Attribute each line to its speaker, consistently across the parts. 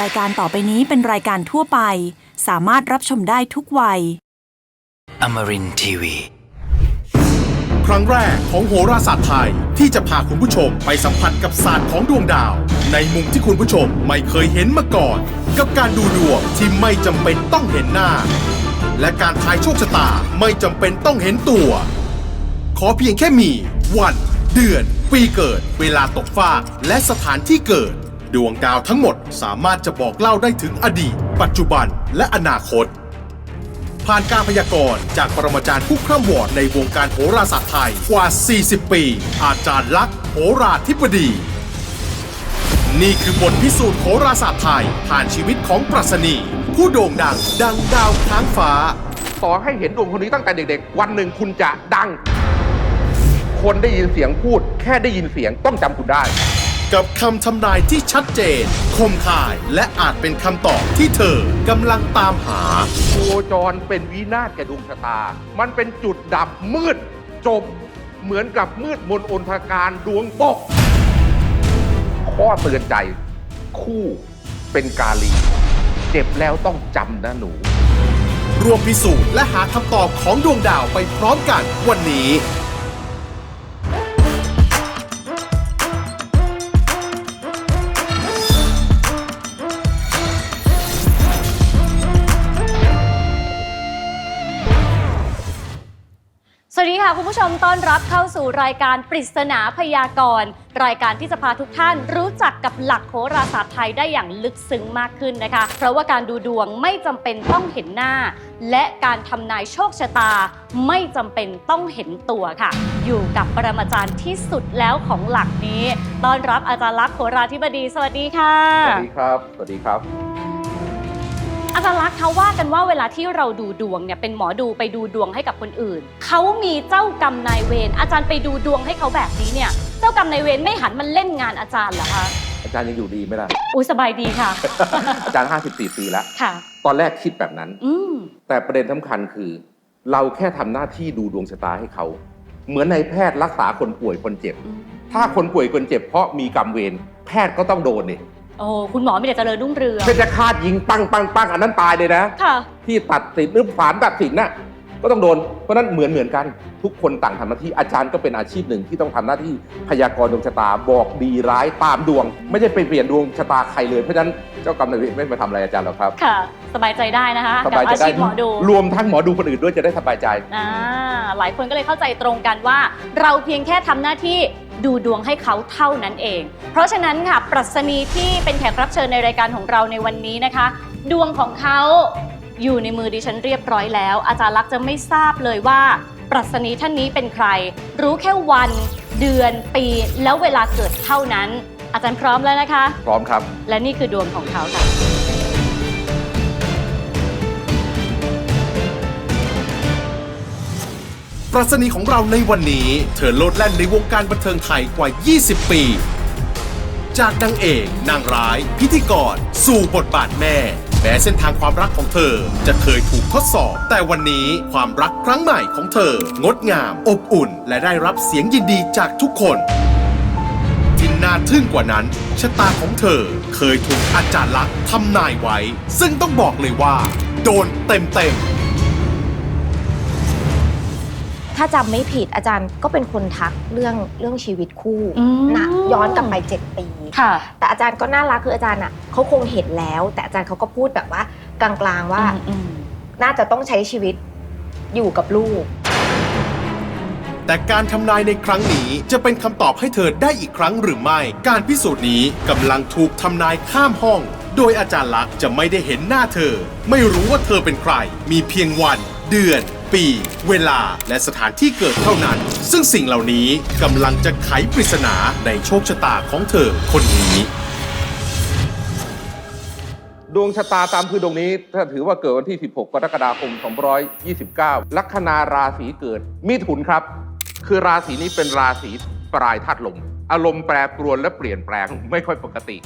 Speaker 1: รายการต่อไปนี้เป็นรายการทั่วไป สามารถรับชมได้ทุกวัย
Speaker 2: Amarin Tiwi.
Speaker 3: ครั้งแรกของโหราศาสตร์ไทย ที่จะพาคุณผู้ชมไปสัมผัสกับศาสตร์ของดวงดาว ในมุมที่คุณผู้ชมไม่เคยเห็นมาก่อน กับการดูดวงที่ไม่จำเป็นต้องเห็นหน้า และการทายโชคชะตาไม่จำเป็นต้องเห็นตัว ขอเพียงแค่มี วัน เดือน ปีเกิด เวลาตกฟากและสถานที่เกิด ดวงดาวทั้งหมดสามารถจะบอกเล่าได้ถึงอดีต ปัจจุบันและอนาคต ผ่านการพยากรณ์จากปรมาจารย์ผู้คร่ำวอดในวงการโหราศาสตร์ไทยกว่า 40 ปี อาจารย์ลักษ์โหราธิบดี นี่คือบทพิสูจน์โหราศาสตร์ไทย ผ่านชีวิตของปรัชนี ผู้โด่งดัง ดังดาวค้างฟ้า
Speaker 4: ต่อให้เห็นดวงคนนี้ตั้งแต่เด็กๆ วันหนึ่งคุณจะดัง คนได้ยินเสียงพูด แค่ได้ยินเสียงต้องจำคุณได้
Speaker 3: กับคำทำนายที่ชัดเจน คมคายและอาจเป็นคำตอบที่เธอกำลังตามหา
Speaker 4: โคจรเป็นวินาศแก่ดวงชะตา มันเป็นจุดดับมืดจบเหมือนกับมืดมนอนทการดวงตก ข้อเตือนใจ คู่เป็นกาลี เจ็บแล้วต้องจำนะหนู
Speaker 3: รวมพิสูจน์และหาคำตอบของดวงดาวไปพร้อมกันวันนี้
Speaker 5: ค่ะคุณผู้ชมต้อนรับเข้าสู่รายการปริศนาพยากรณ์ รายการที่จะพาทุกท่านรู้จักกับหลักโหราศาสตร์ไทยได้อย่างลึกซึ้งมากขึ้นนะคะ เพราะว่าการดูดวงไม่จำเป็นต้องเห็นหน้า และการทำนายโชคชะตา ไม่จำเป็นต้องเห็นตัวค่ะ อยู่กับปรมาจารย์ที่สุดแล้วของหลักนี้ ต้อนรับอาจารย์ลักษณ์โหราธิบดี สวัสดีค่ะ
Speaker 4: สวัสดีครับ สวัสดีครับ
Speaker 5: อาจารย์ลักษณ์เขาว่ากันว่าเวลาที่เราดูดวงเนี่ยเป็นหมอดูไปดูดวงให้กับคนอื่น เขามีเจ้ากรรมนายเวรอาจารย์ไปดูดวงให้เขาแบบนี้เนี่ย เจ้ากรรมนายเวรไม่หันมันเล่นงานอาจารย์เหรอคะ
Speaker 4: อาจารย์ยังอยู่ดีไหมล่ะ
Speaker 5: อุ้ยสบายดีค่ะ
Speaker 4: อาจารย์ 54 ปีแล้ว
Speaker 5: ค่ะ
Speaker 4: ตอนแรกคิดแบบนั้น
Speaker 5: อืม
Speaker 4: แต่ประเด็นสำคัญคือ เราแค่ทำหน้าที่ดูดวงชะตาให้เขา เหมือนในแพทย์รักษาคนป่วยคนเจ็บ
Speaker 5: อืม
Speaker 4: ถ้าคนป่วยคนเจ็บเพราะมีกรรมเวรแพทย์ก็ต้องโดนนี่
Speaker 5: โอ้คุณหมอมีแต่เจริญรุ่งเรือง
Speaker 4: เพชฌฆาตยิงปังปังปังอันนั้นตายเลยนะ
Speaker 5: ค่ะ
Speaker 4: ที่ตัดสินหรือศาลตัดสินน่ะก็ต้องโดน เพราะฉะนั้นเหมือนเหมือนกัน ทุกคนต่างทำหน้าที่อาจารย์ก็เป็นอาชีพหนึ่งที่ต้องทำหน้าที่พยากรณ์ดวงชะตาบอกดีร้ายตามดวง ไม่ใช่ไปเปลี่ยนดวงชะตาใครเลยเพราะฉะนั้นเจ้ากรรมนายเวรไม่มาทำอะไรอาจารย์หรอกครับ
Speaker 5: ค่ะ สบายใจได้นะคะ
Speaker 4: ส
Speaker 5: กับ
Speaker 4: บายใจ
Speaker 5: อา
Speaker 4: ได้
Speaker 5: ชีพหมอดู
Speaker 4: รวมทั้งหมอดูคนอื่นด้วยจะได้สบายใจ
Speaker 5: อ่าหลายคนก็เลยเข้าใจตรงกันว่า เราเพียงแค่ทำหน้าที่ ดูดวงให้เขาเท่านั้นเอง เพราะฉะนั้นค่ะ ปรัชนีที่เป็นแขกรับเชิญในรายการของเราในวันนี้นะคะ ดวงของเขาอยู่ในมือดิฉันเรียบร้อยแล้ว อาจารย์ลักษณ์จะไม่ทราบเลยว่า ปรัชนีท่านนี้เป็นใคร รู้แค่วัน เดือนปี แล้วเวลาเกิดเท่านั้น อาจารย์พร้อมแล้วนะคะ
Speaker 4: พร้อมครับ
Speaker 5: และนี่คือดวงของเขาค่ะ
Speaker 3: รัชนีของเราในวันนี้ เธอโลดแล่นในวงการบันเทิงไทยกว่า 20 ปี จากนางเอกนางร้าย พิธีกร สู่บทบาทแม่แม้เส้นทางความรักของเธอจะเคยถูกทดสอบ แต่วันนี้ความรักครั้งใหม่ของเธอ งดงาม อบอุ่น และได้รับเสียงยินดีจากทุกคนที่น่าทึ่งกว่านั้นชะตาของเธอเคยถูกอาจารย์ลักษณ์ทำนายไว้ ซึ่งต้องบอกเลยว่า โดนเต็มเต็มๆ
Speaker 6: ถ้าจำไม่ผิดอาจารย์ก็เป็นคนทักเรื่องเรื่องชีวิตคู่
Speaker 5: อืม
Speaker 6: นะย้อนกลับไปเจ็ดปี
Speaker 5: ค่ะ
Speaker 6: แต่อาจารย์ก็น่ารักคืออาจารย์อะเขาคงเห็นแล้ว แต่อาจารย์เขาก็พูดแบบว่ากลางๆว่า
Speaker 5: อืม
Speaker 6: น่าจะต้องใช้ชีวิตอยู่กับลูก
Speaker 3: แต่การทำนายในครั้งนี้จะเป็นคำตอบให้เธอได้อีกครั้งหรือไม่ การพิสูจน์นี้กำลังถูกทำนายข้ามห้อง โดยอาจารย์ลักษณ์จะไม่ได้เห็นหน้าเธอ ไม่รู้ว่าเธอเป็นใคร มีเพียงวัน เดือน ปี เวลาและสถานที่เกิดเท่านั้น ซึ่งสิ่งเหล่านี้กำลังจะไขปริศนาในโชคชะตาของเธอคนนี้
Speaker 4: ดวงชะตาตามคือดวงนี้ ถ้าถือว่าเกิดวันที่ 16 กรกฎาคม 229 ลัคนาราศีเกิดมิถุนครับ คือราศีนี้เป็นราศีปลายธาตุลม อารมณ์แปรปรวนและเปลี่ยนแปลงไม่ค่อยปกติ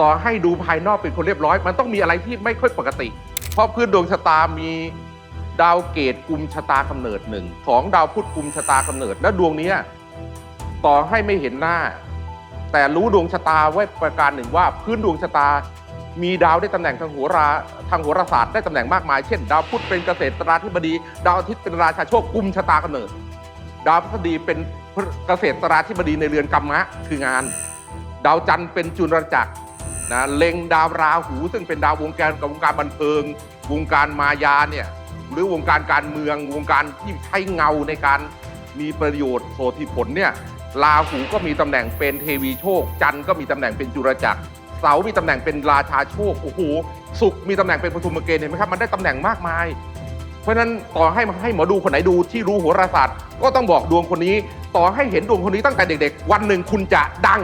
Speaker 4: ต่อให้ดูภายนอกเป็นคนเรียบร้อย มันต้องมีอะไรที่ไม่ค่อยปกติ เพราะพื้นดวงชะตามี ดาวเกตกุมชะตากำเนิดหนึ่งของดาวพุธกุมชะตากำเนิด และดวงนี้ต่อให้ไม่เห็นหน้า แต่รู้ดวงชะตาไว้ประการหนึ่งว่าพื้นดวงชะตา มีดาวได้ตำแหน่งทางโหราทางโหราศาสตร์ได้ตำแหน่งมากมายเช่น ดาวพุธเป็นเกษตราธิบดี ดาวอาทิตย์เป็นราชาโชคกุมชะตากำเนิด ดาวพฤหัสบดีเป็นเกษตราธิบดีในเรือนกรรมะคืองาน ดาวจันทร์เป็นจุลจักรนะเล็งดาวราหู ซึ่งเป็นดาววงการกับวงการบันเทิง วงการมายาเนี่ย หรือวงการการเมืองวงการที่ใช้เงาในการมีประโยชน์โสธิผลเนี่ยราหูก็มีตำแหน่งเป็นเทวีโชค จันทร์ก็มีตำแหน่งเป็นจุลจักร เสามีตำแหน่งเป็นราชาโชคโอ้โหศุกร์มีตำแหน่งเป็นปฐุมเกณฑ์เห็นไหมครับมันได้ตำแหน่งมากมาย เพราะฉะนั้นต่อให้ให้หมอดูคนไหนดูที่รู้โหราศาสตร์ ก็ต้องบอกดวงคนนี้ ต่อให้เห็นดวงคนนี้ตั้งแต่เด็ก ๆ วันหนึ่งคุณจะดัง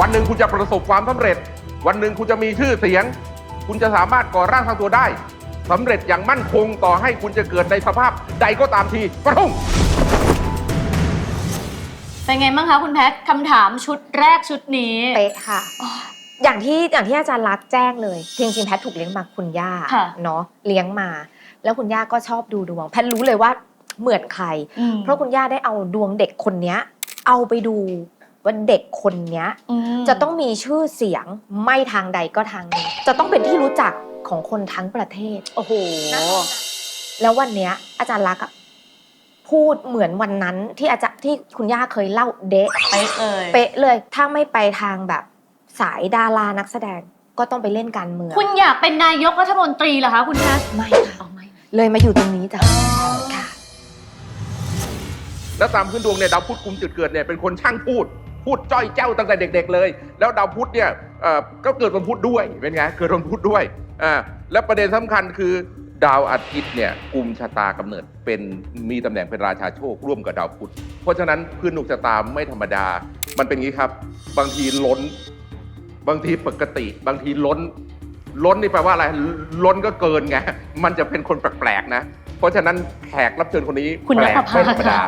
Speaker 4: วันหนึ่งคุณจะประสบความสำเร็จ วันหนึ่งคุณจะมีชื่อเสียง คุณจะสามารถก่อร่างทางตัวได้สำเร็จอย่างมั่นคงต่อให้คุณจะเกิดในสภาพใดก็ตามทีกระทุ่ง
Speaker 5: เป็นไงบ้างคะคุณแพทคำถามชุดแรกชุดนี้
Speaker 6: เป๊ะค่ะ อย่างที่อย่างที่อาจารย์รักษณ์แจ้งเลยจริงๆแพทย์ถูกเลี้ยงมาคุณย่า
Speaker 5: ค่ะ
Speaker 6: เนาะเลี้ยงมา แล้วคุณย่าก็ชอบดูดวง แพทย์รู้เลยว่าเหมือนใคร
Speaker 5: อืม
Speaker 6: เพราะคุณย่าได้เอาดวงเด็กคนเนี้ย เอาไปดู ว่าเด็กคนเนี้ย
Speaker 5: อืม
Speaker 6: จะต้องมีชื่อเสียงไม่ทางใดก็ทางหนึ่งจะต้องเป็นที่รู้จักของคนทั้งประเทศ
Speaker 5: โอ้โห
Speaker 6: แล้ววันเนี้ยอาจารย์รักษณ์อะพูดเหมือนวันนั้นที่อาจารย์ที่คุณย่าเคยเล่าเดะ
Speaker 5: เป๊ะเลย
Speaker 6: เป๊ะเลยถ้าไม่ไปทางแบบสายดารานักแสดงก็ต้องไปเล่นการเมือง
Speaker 5: คุณอยากเป็นนายกรัฐมนตรีเหรอคะคุณแพท
Speaker 6: ไม่ค่ะ
Speaker 5: เอาไหม
Speaker 6: เลยมาอยู่ตรงนี้จ้ะค่ะ
Speaker 4: แล้วตามพื้นดวงเนี่ยดาวพุธกุมจุดเกิดเนี่ยเป็นคนช่างพูด พูดจ้อยเจ้าตั้งแต่เด็ก ๆ เลย แล้วดาวพุธเนี่ยเอ่อก็เกิดวันพุธด้วยเป็นไงเกิดวันพุธด้วยอ่าแล้วประเด็นสำคัญคือดาวอาทิตย์เนี่ยกุมชะตากำเนิดเป็นมีตำแหน่งเป็นราชาโชคร่วมกับดาวพุธ เพราะฉะนั้นพื้นดวงชะตาไม่ธรรมดา มันเป็นงี้ครับ บางทีล้น บางทีปกติ บางทีล้น ล้นนี่แปลว่าอะไร ล้นก็เกินไง มันจะเป็นคนแปลกๆนะ เพราะฉะนั้นแขกรับเชิญคนนี้
Speaker 5: คุณ
Speaker 4: แปล
Speaker 5: น
Speaker 4: ก
Speaker 5: ภพา
Speaker 4: ไม่ธรรมดา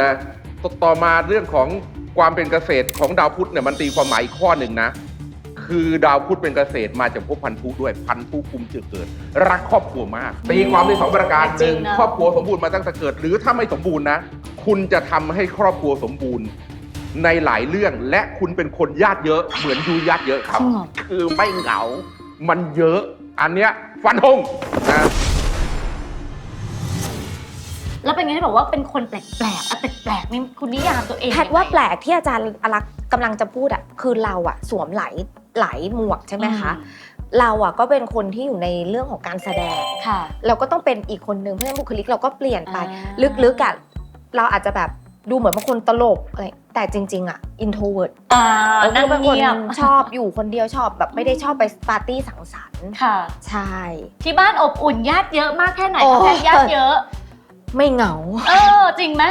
Speaker 4: นะตต่อมาเรื่องของ ความเป็นเกษตรของดาวพุธเนี่ยมันตีความหมายอีกข้อหนึ่งนะ คือดาวพุธเป็นเกษตรมาจากภพพันธุด้วยพันธุคุมจุดเกิด รักครอบครัวมาก ตีความในสองประการห
Speaker 5: จริ
Speaker 4: นึ่
Speaker 5: ง
Speaker 4: ง
Speaker 5: นะ
Speaker 4: ครอบครัวสมบูรณ์มาตั้งแต่เกิด หรือถ้าไม่สมบูรณ์นะ คุณจะทำให้ครอบครัวสมบูรณ์ในหลายเรื่องและคุณเป็นคนญาติเยอะเหมือนยูญาติเยอะครับ
Speaker 5: จริงเหรอ
Speaker 4: คือไม่เหงา มันเยอะ อันเนี้ยฟันธงนะ
Speaker 5: แล้วเป็นไงที่บอกว่าเป็นคนแปลกๆอะแปลกๆนี่คุณนิยามตัวเอง
Speaker 6: แพทย์ว่าแปลกที่อาจารย์อลักษ์กำลังจะพูดอะคือเราอะสวมหลายหลายหมวกใช่ไหมคะ เราอะก็เป็นคนที่อยู่ในเรื่องของการแสดง
Speaker 5: ค่ะ
Speaker 6: เราก็ต้องเป็นอีกคนนึงเพราะฉะนั้นบุคลิกเราก็เปลี่ยนไป
Speaker 5: อ่า
Speaker 6: ลึกๆอะเราอาจจะแบบดูเหมือนเป็นคนตลกอะไรแต่จริง ๆอะ introvert
Speaker 5: อ่า
Speaker 6: เออ
Speaker 5: นั่ง
Speaker 6: เป็นคน
Speaker 5: เงียบ
Speaker 6: ชอบอยู่คนเดียวชอบแบบไม่ได้ชอบไปปาร์ตี้สังสรรค์
Speaker 5: ค่ะ
Speaker 6: ใช่
Speaker 5: ที่บ้านอบอุ่นญาติเยอะมากแค่ไหน
Speaker 6: โอ้
Speaker 5: คะแพทย์ญาติเยอะ
Speaker 6: ไม่เหงา
Speaker 5: เออ จริงไหม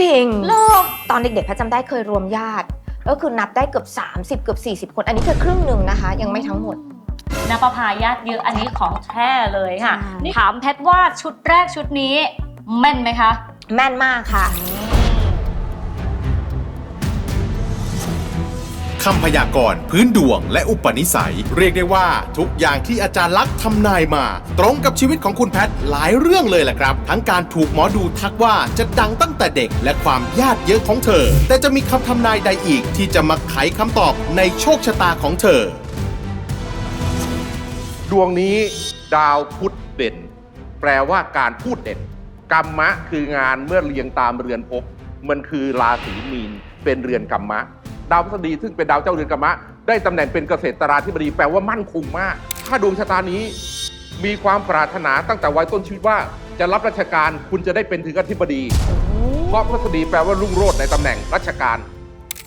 Speaker 6: จริง
Speaker 5: โลก
Speaker 6: ตอนเด็กๆแพทย์จำได้เคยรวมญาติ ก็คือนับได้เกือบ 30 เกือบ 40 คน อันนี้คือครึ่งหนึ่งนะคะ ยังไม่ทั้งหมด
Speaker 5: นปภาญาติเยอะอันนี้ของแท้เลยค่ะ
Speaker 6: ใช่
Speaker 5: นี่ถามแพทย์ว่าชุดแรกชุดนี้ แม่นไหมคะ
Speaker 6: แม่นมากค่ะ
Speaker 3: คำพยากรณ์พื้นดวงและอุปนิสัย เรียกได้ว่าทุกอย่างที่อาจารย์ลักษ์ทำนายมา ตรงกับชีวิตของคุณแพทหลายเรื่องเลยแหละครับ ทั้งการถูกหมอดูทักว่าจะดังตั้งแต่เด็กและความญาติเยอะของเธอ แต่จะมีคำทำนายใดอีกที่จะมาไขคำตอบในโชคชะตาของเธอ
Speaker 4: ดวงนี้ดาวพุธเด่น แปลว่าการพูดเด่นกรรมะคืองานเมื่อเรียงตามเรือนภพมันคือราศีมีนเป็นเรือนกรรมะ ดาวพฤหัสบดีซึ่งเป็นดาวเจ้าเรือนกรรมะ ได้ตำแหน่งเป็นเกษตราธิบดีแปลว่ามั่นคงมาก ถ้าดวงชะตานี้ มีความปรารถนาตั้งแต่วัยต้นชีวิตว่า จะรับราชการคุณจะได้เป็นถึงอธิบดี เพราะพฤหัสบดีแปลว่ารุ่งโรจน์ในตำแหน่งราชการ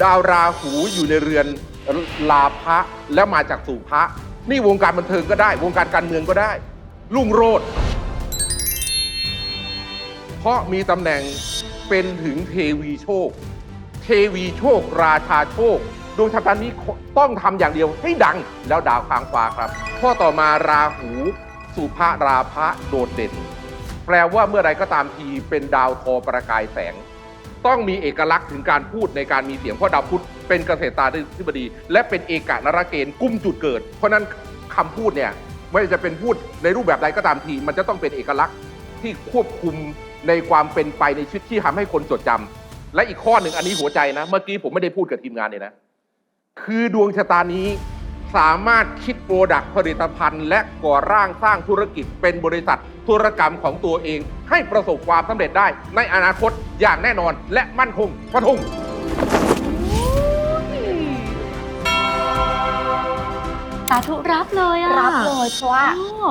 Speaker 4: ดาวราหูอยู่ในเรือนลาภะแล้วมาจากสู่พระ นี่วงการบันเทิงก็ได้ วงการการเมืองก็ได้ รุ่งโรจน์เพราะมีตำแหน่งเป็นถึงเทวีโชค วีโชค ราชาโชค ดวงชะตานี้ต้องทำอย่างเดียวให้ดังแล้วดาวค้างฟ้าครับข้อต่อมาราหูสุภาราพะโดดเด่น แปลว่าเมื่อไรก็ตามทีเป็นดาวทอประกายแสง ต้องมีเอกลักษณ์ถึงการพูดในการมีเสียงเพราะดาวพุธเป็นเกษตราธิบดี และเป็นเอกนรเกณฑ์กุ้มจุดเกิด เพราะนั้นคำพูดเนี่ยไม่ว่าจะเป็นพูดในรูปแบบใดก็ตามที มันจะต้องเป็นเอกลักษณ์ที่ควบคุมในความเป็นไปในชีวิตที่ทำให้คนจดจำ และอีกข้อหนึ่งอันนี้หัวใจนะ เมื่อกี้ผมไม่ได้พูดกับทีมงานเลยนะ คือดวงชะตานี้สามารถคิดโปรดักต์ผลิตภัณฑ์ และก่อร่างสร้างธุรกิจเป็นบริษัทธุรกรรมของตัวเอง ให้ประสบความสำเร็จได้ ในอนาคตอย่างแน่นอนและมั่นคงฟะทุง
Speaker 5: สาธุรับเลยอะ
Speaker 6: รับเลยเพราะว่า
Speaker 5: อ๋อ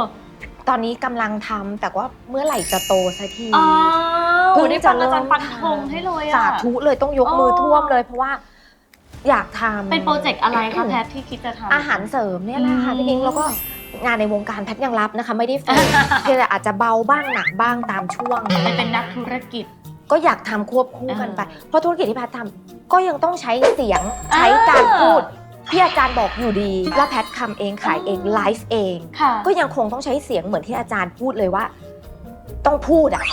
Speaker 6: ตอนนี้กำลังทำแต่ว่าเมื่อไหร่จะโตสักที
Speaker 5: อ้าว
Speaker 6: เพิ่ง
Speaker 5: ได้ฟังอาจารย์ปันธงให้เลยอะ
Speaker 6: สาธุเลยต้องยกมือท่วมเลยเพราะว่าอยากทำ
Speaker 5: เป็นโปรเจกต์อะไรคะแพทที่คิดจะทำ
Speaker 6: อาหารเสริมเนี่ยแหละค่ะ
Speaker 5: อืม
Speaker 6: พี่นิ้งแล้วก็งานในวงการแพทย์ยังรับนะคะ ไม่ได้เฟลเพียงแต่อาจจะเบาบ้างหนักบ้างตามช่วง
Speaker 5: ไปเป็นนักธุรกิจ
Speaker 6: ก็อยากทำควบคู่กันไป
Speaker 5: อ่า
Speaker 6: เพราะธุรกิจที่แพทย์ทำก็ยังต้องใช้เสียง
Speaker 5: อ่า
Speaker 6: ใช้การพูดที่อาจารย์บอกอยู่ดี แล้วแพทย์ทำเองขายเอง
Speaker 5: อ่า
Speaker 6: ไลฟ์เอง
Speaker 5: ค่ะ
Speaker 6: ก็ยังคงต้องใช้เสียงเหมือนที่อาจารย์พูดเลยว่า ต้องพูดอะ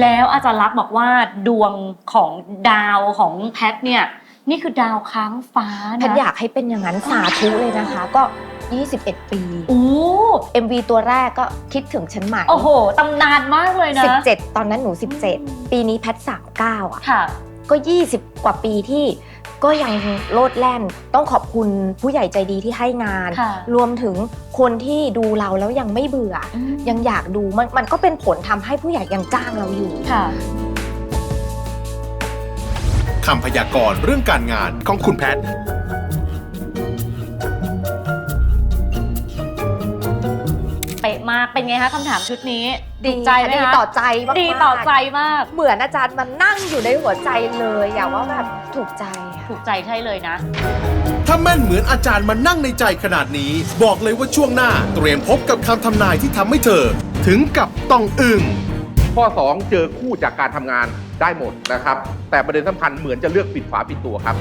Speaker 5: แล้วอาจารย์ลักษณ์บอกว่าดวงของดาวของแพทเนี่ยนี่คือดาวค้างฟ้า
Speaker 6: แพท
Speaker 5: นะ
Speaker 6: ย์อยากให้เป็นอย่างนั้นสาธุเลยนะคะ ก็ 21 ปี
Speaker 5: โอ้
Speaker 6: MV ตัวแรกก็คิดถึงฉันใหม่
Speaker 5: โอ้โหตำนานมากเลยนะ
Speaker 6: 17 ตอนนั้นหนู 17 ปีนี้แพทย์39อะ
Speaker 5: ค่ะ
Speaker 6: ก็ 20 กว่าปีที่ก็ยังโลดแล่น ต้องขอบคุณผู้ใหญ่ใจดีที่ให้งาน
Speaker 5: ค่ะ
Speaker 6: รวมถึงคนที่ดูเราแล้วยังไม่เบื่อยังอยากดูมันมันก็เป็นผลทำให้ผู้ใหญ่ยังจ้างเราอยู่
Speaker 5: ค่ะ
Speaker 3: คำพยากรณ์เรื่องการงานของคุณแพทย์
Speaker 5: มากเป็นไงคะคำถามชุดนี้
Speaker 6: ดี
Speaker 5: ถูกใจไหม
Speaker 6: ดี
Speaker 5: คะ
Speaker 6: ต่อใจมากๆ
Speaker 5: ดีต่อใจมาก
Speaker 6: เหมือนอาจารย์มันนั่งอยู่ในหัวใจเลยอยากว่าแบบถูกใจอะ
Speaker 5: ถูกใจใช่เลยนะ
Speaker 3: ถ้าแม่นเหมือนอาจารย์มานั่งในใจขนาดนี้ บอกเลยว่าช่วงหน้าเตรียมพบกับคำทำนายที่ทำให้เธอ ถึงกับต้องอึ้ง
Speaker 4: ข้อ 2 เจอคู่จากการทำงานได้หมดนะครับ แต่ประเด็นสำคัญเหมือนจะเลือกปิดฝาปิดตัวครับ